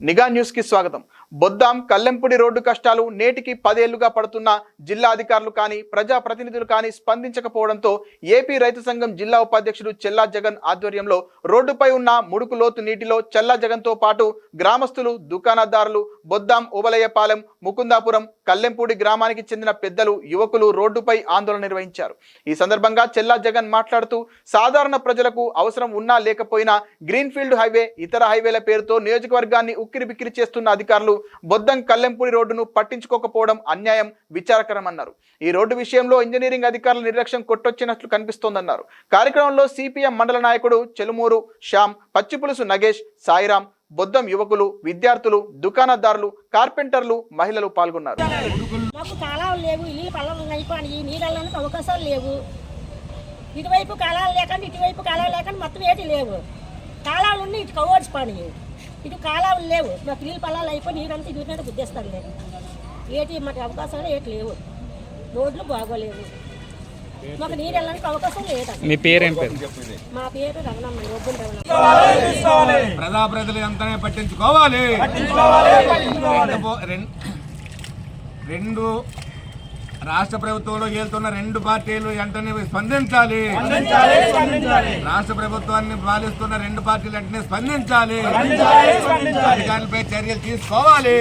నిఘా న్యూస్కి స్వాగతం. బొద్దాం కల్లెంపుడి రోడ్డు కష్టాలు నేటికి పదేళ్ళుగా పడుతున్న జిల్లా అధికారులు కానీ ప్రజా ప్రతినిధులు కానీ స్పందించకపోవడంతో ఏపీ రైతు సంఘం జిల్లా ఉపాధ్యక్షుడు చెల్లా జగన్ ఆధ్వర్యంలో రోడ్డుపై ఉన్న ముడుకు లోతు నీటిలో చెల్లా జగన్తో పాటు గ్రామస్తులు దుకాణదారులు బొద్దాం ఓబలయ్యపాలెం ముకుందాపురం కల్లెంపూడి గ్రామానికి చెందిన పెద్దలు యువకులు రోడ్డుపై ఆందోళన నిర్వహించారు. ఈ సందర్భంగా చెల్లా జగన్ మాట్లాడుతూ సాధారణ ప్రజలకు అవసరం ఉన్నా లేకపోయినా గ్రీన్ఫీల్డ్ హైవే ఇతర హైవేల పేరుతో నియోజకవర్గాన్ని ఉక్కిరి బిక్కిరి చేస్తున్న అధికారులు బొద్దం కల్లెంపూడి రోడ్డును పట్టించుకోకపోవడం అన్యాయం విచారకరం అన్నారు ఈ రోడ్డు విషయంలో ఇంజనీరింగ్ అధికారుల నిర్లక్ష్యం కొట్టొచ్చినట్లు కనిపిస్తోందన్నారు. కార్యక్రమంలో సిపిఎం మండల నాయకుడు చెలుమూరు శ్యామ్ పచ్చిపులుసు నగేష్ సాయిరాం బొద్దం యువకులు విద్యార్థులు దుకాణదారులు కార్పెంటర్లు మహిళలు పాల్గొన్నారు. మాకు కాలాలు లేవు అవకాశాలు లేవు. ఇటువైపు కాలాలు లేకుండా ఇటువైపు కాలాలు లేకుండా మొత్తం ఏటి లేవు. కాలాలు ఉన్నాయి ఇటు కవ్వర్స్ పని ఇటు కాలాలు లేవు. మాకు నీళ్ళు పళ్ళాలు అయిపోయి నీరంతా ఇటు మీద గుద్దేస్తాను లేదు ఏటి మాకు అవకాశాలు ఏటి లేవు. రోడ్లు బాగోలేవు. మాకు నీరు వెళ్ళడానికి అవకాశం లేదు. మీ పేరేం పేరు? మా పేరు రమణమ్మ రొబ్బుని రమణమ్మ. ప్రజా ప్రజలు ఎంతనే పట్టించుకోవాలి? రెండు రాష్ట్ర ప్రభుత్వంలో వెళ్తున్న రెండు పార్టీలు వెంటనే స్పందించాలి. రాష్ట్ర ప్రభుత్వాన్ని పాలిస్తున్న రెండు పార్టీలు వెంటనే స్పందించాలి. అధికారులపై చర్యలు తీసుకోవాలి.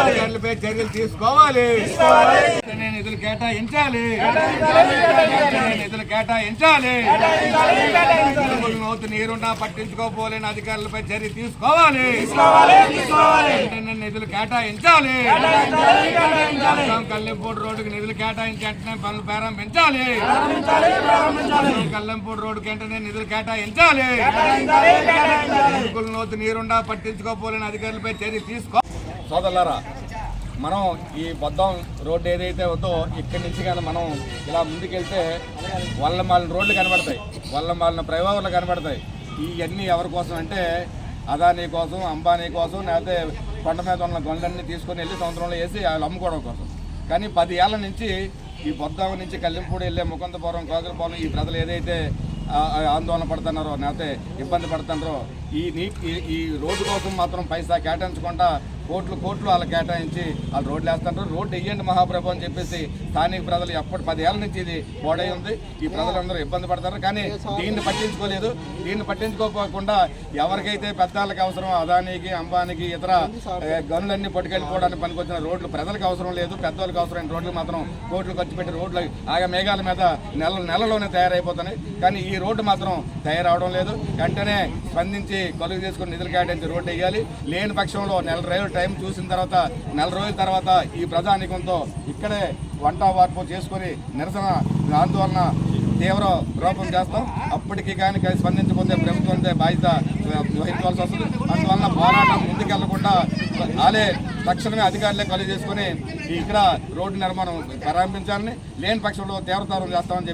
అధికారులపై చర్యలు తీసుకోవాలి. నిధులు కేటాయించాలి. నిధులు కేటాయించాలి. నూతు నీరున్నా పట్టించుకోపోలేని అధికారులపై చర్య తీసుకోవాలి. నిధులు కేటాయించాలి. అస్సాం కల్లెంపూడి రోడ్డుకి నిధులు కేటాయించి వెంటనే పనులు ప్రారంభించాలి. కల్లెంపూడి రోడ్డుకి వెంటనే నిధులు కేటాయించాలి. ఎన్నికల నూతు నీరుండా పట్టించుకోపోలేని అధికారులపై చర్య తీసుకో సోదరులారా మనం ఈ బొద్దం రోడ్డు ఏదైతే ఉందో ఇక్కడి నుంచి కానీ మనం ఇలా ముందుకెళ్తే వల్ల మాలిన రోడ్లు కనబడతాయి. వల్ల మాలిన ఫ్లైఓవర్లు కనబడతాయి. ఇవన్నీ ఎవరి కోసం అంటే అదానీ కోసం అంబానీ కోసం లేకపోతే కొండ మీద ఉన్న గొండ్లన్నీ తీసుకొని వెళ్ళి సంవత్సరంలో వేసి వాళ్ళు అమ్ముకోవడం కోసం. కానీ పది ఏళ్ళ నుంచి ఈ బొద్దాం నుంచి కల్లింపూడి వెళ్ళే ముకుందపురం కోదలపురం ఈ ప్రజలు ఏదైతే ఆందోళన పడుతున్నారో లేకపోతే ఇబ్బంది పడుతున్నారో ఈ నీటి ఈ- రోడ్డు కోసం మాత్రం పైసా కేటాయించకుండా కోట్లు కోట్లు వాళ్ళు కేటాయించి వాళ్ళు రోడ్లు వేస్తుంటారు రోడ్డు వెయ్యండి మహాప్రభు అని చెప్పేసి స్థానిక ప్రజలు ఎప్పటి పదేళ్ళ నుంచి ఇది పోడై ఉంది. ఈ ప్రజలందరూ ఇబ్బంది పడతారు. కానీ దీన్ని పట్టించుకోలేదు. దీన్ని పట్టించుకోకుండా ఎవరికైతే పెద్దాళ్ళకి అవసరం అదానికి అంబానికి ఇతర గనులన్నీ పట్టుకెళ్ళిపోవడానికి పనికొచ్చిన రోడ్లు ప్రజలకు అవసరం లేదు. పెద్దవాళ్ళకి అవసరమైన రోడ్లు మాత్రం కోట్లు ఖర్చు పెట్టి రోడ్లు ఆయా మేఘాల మీద నెల నెలలోనే తయారైపోతున్నాయి. కానీ ఈ రోడ్డు మాత్రం తయారవడం లేదు. వెంటనే స్పందించి కొలుగు చేసుకుని నిధులు కేటాయించి రోడ్డు వేయాలి లేని పక్షంలో నెల రోజులు టైం చూసిన తర్వాత నెల రోజుల తర్వాత ఈ ప్రజానికంతో ఇక్కడే వంట వార్పు చేసుకొని నిరసన ఆందోళన తీవ్ర రూపం చేస్తాం. అప్పటికి కానీ స్పందించకపోతే ప్రభుత్వం బాధ్యత వహించవలసి వస్తుంది. అందువలన పోరాటం ముందుకెళ్ళకుండా వాళ్ళే తక్షణమే అధికారులే కలుగు చేసుకుని ఇక్కడ రోడ్డు నిర్మాణం ప్రారంభించాలని లేని పక్షంలో తీవ్రతరం చేస్తామని